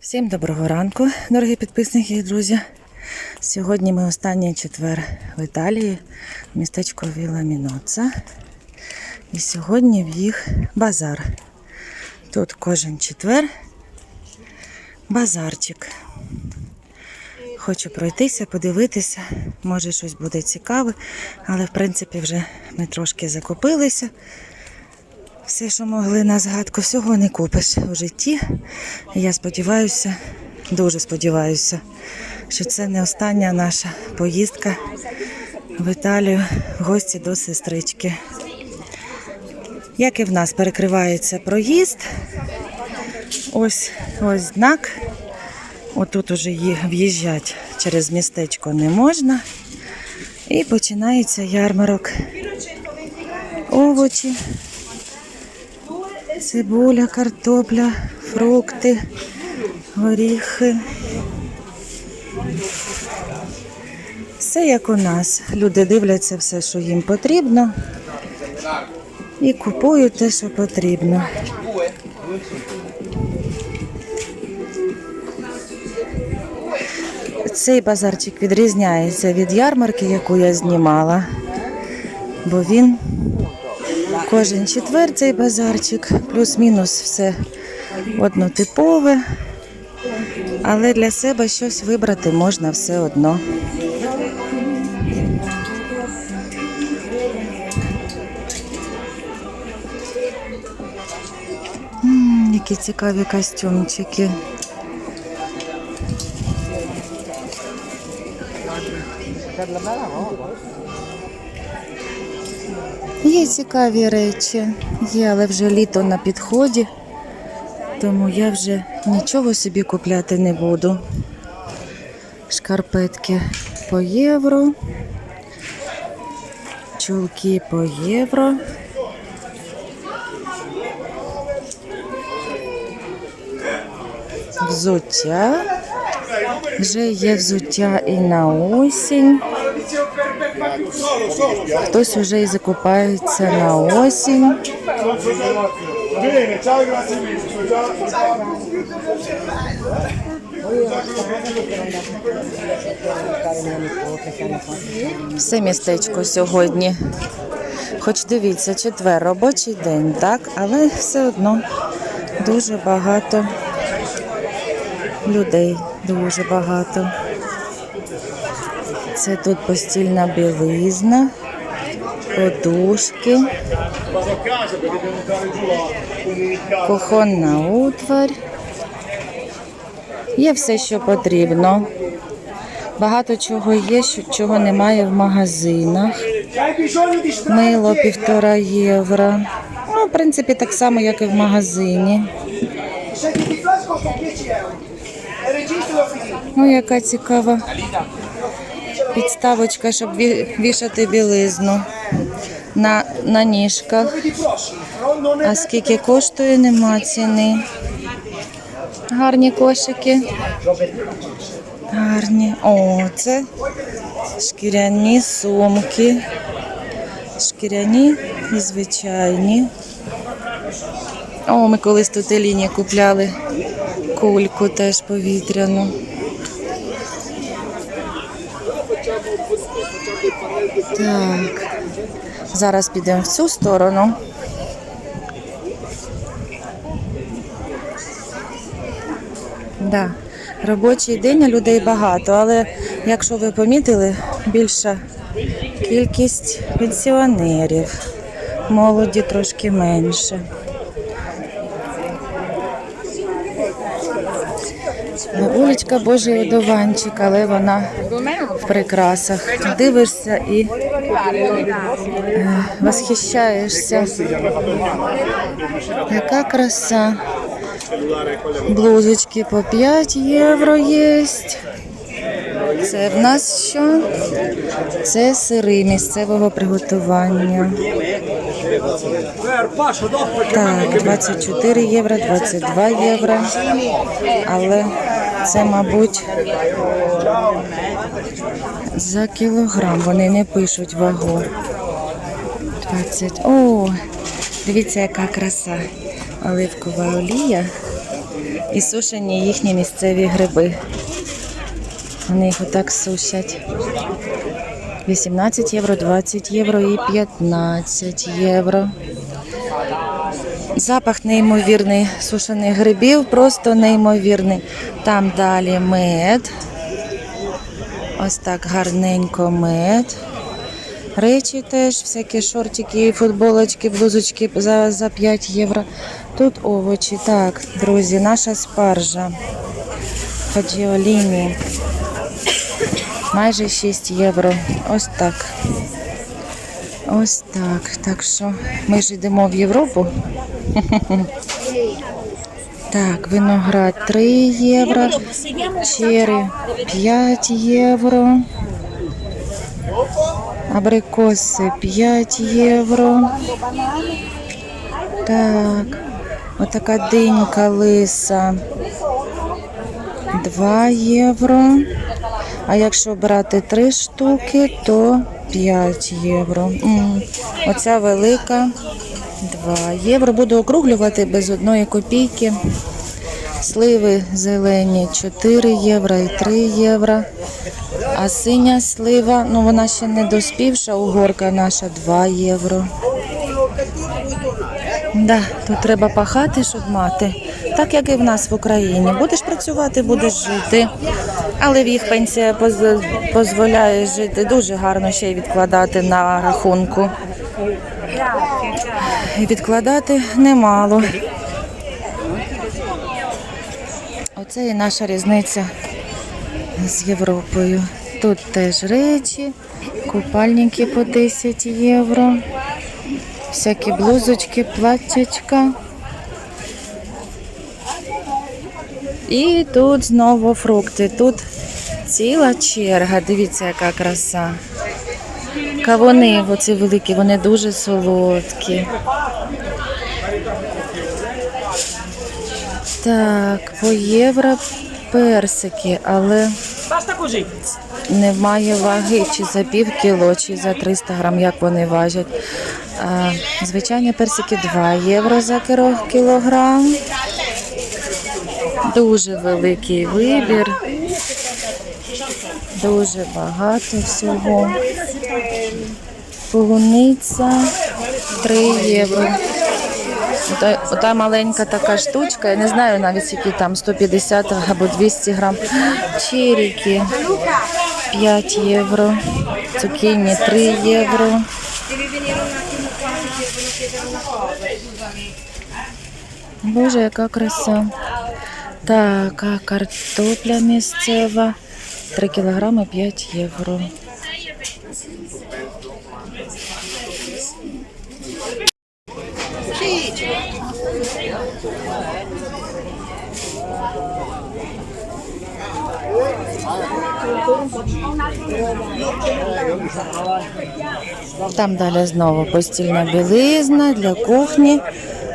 Всім доброго ранку, дорогі підписники і друзі. Сьогодні ми останній четвер в Італії, містечко Віла Міноца. І сьогодні в їх базар. Тут кожен четвер базарчик. Хочу пройтися, подивитися, може щось буде цікаве, але в принципі вже ми трошки закупилися. Все, що могли на згадку, всього не купиш у житті. Я сподіваюся, дуже сподіваюся, що це не остання наша поїздка в Італію в гості до сестрички. Як і в нас перекривається проїзд, ось ось знак. Отут уже в'їжджати через містечко не можна. І починається ярмарок. Овочі, цибуля, картопля, фрукти, горіхи. Все як у нас. Люди дивляться все, що їм потрібно, і купують те, що потрібно. Цей базарчик відрізняється від ярмарки, яку я знімала, бо він кожен четвер цей базарчик, плюс-мінус все однотипове, але для себе щось вибрати можна все одно. М, Які цікаві костюмчики. Є цікаві речі, є, але вже літо на підході, тому я вже нічого собі купляти не буду. Шкарпетки по євро, чулки по євро. Взуття. Вже є взуття і на осінь. Хтось вже і закупається на осінь. Все містечко сьогодні. Хоч дивіться, четвер робочий день, так, але все одно дуже багато людей, дуже багато. Це тут постільна білизна, подушки, кухонна утварь. Є все, що потрібно. Багато чого є, чого немає в магазинах. Мило півтора євро. Ну, в принципі, так само, як і в магазині. Senti di flash costa 10 euro. Registro l'ho finito. Ну, яка цікава підставочка, щоб ві- вішати білизну на, на ніжках. А скільки коштує, нема ціни. Гарні кошики. Гарні. О, це шкіряні сумки. Шкіряні і звичайні. О, ми колись тут Еліні купляли кульку теж повітряну. Так. Зараз підемо в цю сторону. Да. Робочий день а людей багато, але якщо ви помітили, більша кількість пенсіонерів, молоді трошки менше. Бабулечка Божий одуванчик, але вона в прикрасах. Дивишся і восхищаєшся. Яка краса. Блузочки по 5 євро є. Це в нас що? Це сири місцевого приготування. Так, 24 євро, 22 євро. Але це, мабуть, за кілограм. Вони не пишуть вагу. 20. О, дивіться, яка краса. Оливкова олія І сушені їхні місцеві гриби. Вони їх отак сушать. 18 євро, 20 євро і 15 євро. Запах неймовірний сушених грибів, просто неймовірний. Там далі мед. Ось так гарненько мед. Речі теж, всякі шортики, футболочки, блузочки за, за 5 євро. Тут овочі. Так, друзі, наша спаржа. Фаджіоліні. Майже 6 євро. Ось так. Ось так. Так що ми ж йдемо в Європу. Так, виноград 3 євро, чері 5 євро, абрикоси 5 євро. Так, отака динька лиса 2 євро. А якщо брати 3 штуки, то 5 євро. М, Оця велика 2 євро. Буду округлювати без одної копійки. Сливи зелені 4 євро і 3 євро. А синя слива, ну вона ще не доспівша, угорка наша 2 євро. Да, тут треба пахати, щоб мати. Так як і в нас в Україні. Будеш працювати, будеш жити. Але в їх пенсія дозволяє жити дуже гарно ще й відкладати на рахунку. Відкладати немало. Оце і наша різниця з Європою. Тут теж речі, купальники по 10 євро, всякі блузочки, платтячка. І тут знову фрукти. Тут ціла черга. Дивіться, яка краса. Кавуни, оці великі, вони дуже солодкі. Так, по євро персики, але немає ваги чи за пів кіло, чи за 300 грам, як вони важать. А, звичайні персики 2 євро за кілограм. Дуже великий вибір. Дуже багато всього. Полуниця 3 євро. Ота, маленька така штучка, я не знаю навіть які там 150 або 200 грам. Черіки 5 євро. Цукіні 3 євро. Боже, яка краса. Так, а картопля місцева 3 кілограми 5 євро. Там далі знову постільна білизна для кухні,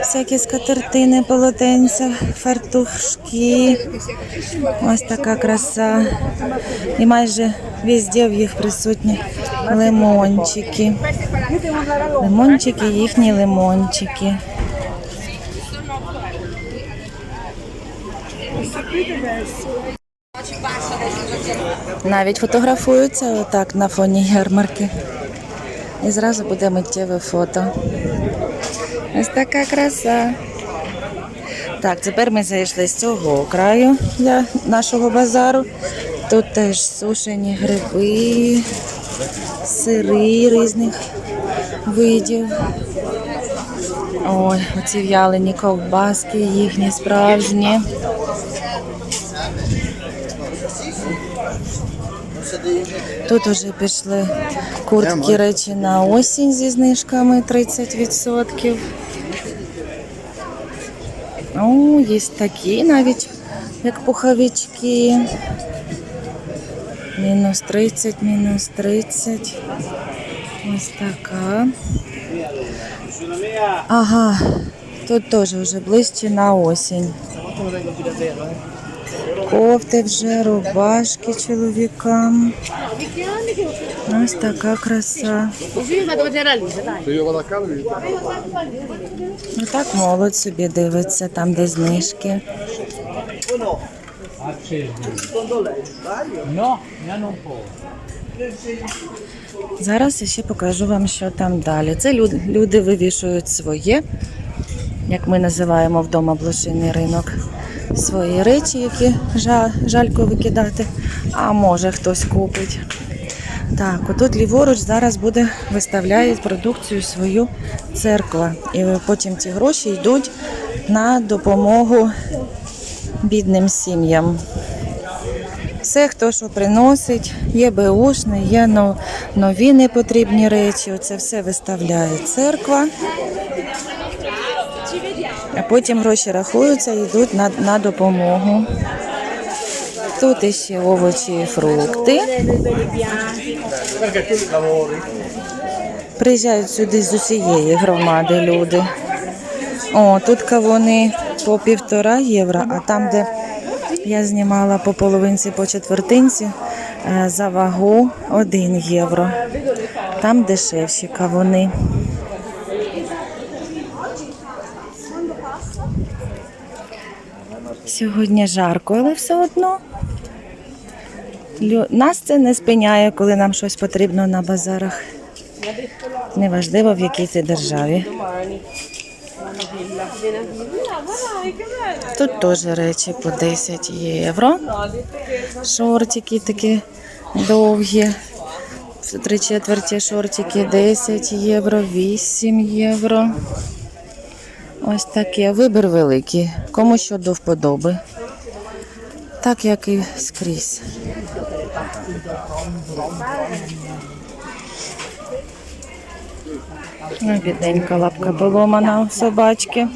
всякі скатертини, полотенця, фартушки. Ось така краса. І майже везде в їх присутні лимончики. Лимончики, їхні лимончики. Навіть фотографуються отак на фоні ярмарки. І зразу буде миттєве фото. Ось така краса. Так, тепер ми зайшли з цього краю для нашого базару. Тут теж сушені гриби, сири різних видів. Ой, оці в'ялені ковбаски їхні справжні. Тут уже пішли куртки речі на осінь зі знижками 30%. О, є такі навіть, як пуховички. Мінус 30, мінус 30. Ось така. Ага, тут теж вже ближче на осінь. Кофти вже, рубашки чоловікам. Ось така краса. Ну так молодь собі дивиться, там де знижки. Зараз я ще покажу вам, що там далі. Це люди вивішують своє, як ми називаємо вдома блошиний ринок. Свої речі, які жа- жалько викидати, а може хтось купить. Так, отут ліворуч зараз буде виставляють продукцію свою церква. І потім ці гроші йдуть на допомогу бідним сім'ям. Все, хто що приносить, є беушне, є нові непотрібні речі. Оце все виставляє церква. А потім гроші рахуються і йдуть на, на допомогу. Тут іще овочі і фрукти. Приїжджають сюди з усієї громади люди. О, тут кавуни по півтора євро, а там, де я знімала по половинці, по четвертинці, е, за вагу 1 євро. Там дешевші кавуни. Сьогодні жарко, але все одно. Нас це не спиняє, коли нам щось потрібно на базарах. Неважливо, в якій ти державі. Тут теж речі по 10 євро. Шортики такі довгі. Три четверті шортики 10 євро, 8 євро. Ось таке. Вибір великий. Кому що до вподоби. Так як і скрізь. Ой, бідненька лапка поломана у собачки.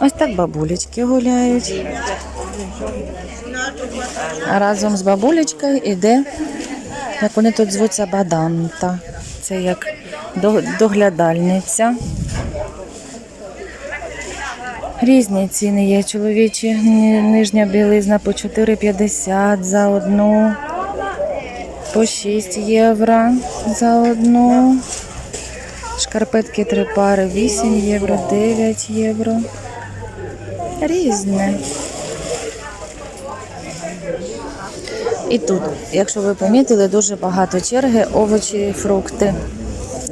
Ось так бабулечки гуляють. А разом з бабулечкою іде, як вони тут звуться, баданта. Це як доглядальниця. Різні ціни є чоловічі. Нижня білизна по 4,50 за одну, по 6 євро за одну. Шкарпетки три пари 8 євро, 9 євро. Різне. І тут, якщо ви помітили, дуже багато черги, овочі, фрукти,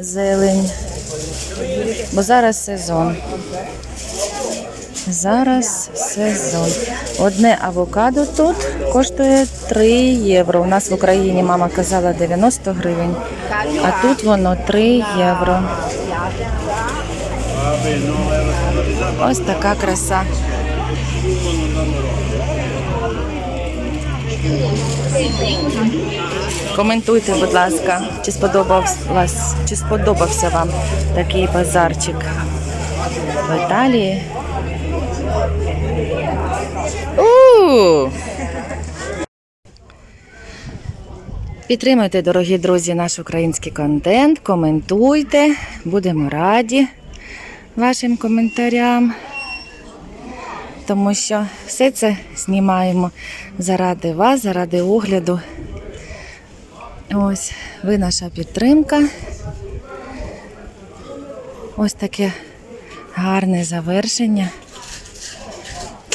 зелень. Бо зараз сезон. Зараз сезон. Одне авокадо тут коштує 3 євро. У нас в Україні мама казала 90 гривень, а тут воно 3 євро. Ось така краса. Коментуйте, будь ласка, чи сподобався, чи сподобався вам такий базарчик в Італії. У! Підтримуйте, дорогі друзі, наш український контент, коментуйте, будемо раді вашим коментарям, тому що все це знімаємо заради вас, заради огляду. Ось ви наша підтримка. Ось таке гарне завершення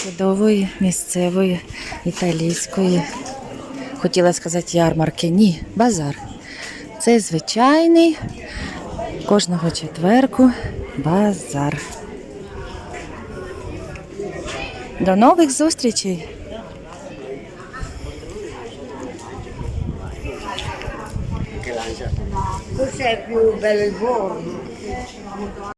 чудової місцевої італійської. Хотіла сказати ярмарки. Ні, базар. Це звичайний кожного четверку базар. До нових зустрічей! Forse è più bello il.